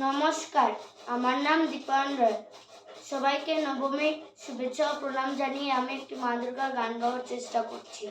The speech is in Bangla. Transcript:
নমস্কার, আমার নাম দীপায়ন রায়। সবাইকে নবমীর শুভেচ্ছা ও প্রণাম জানিয়ে আমি একটি মা দুর্গা গান গাওয়ার চেষ্টা করছি।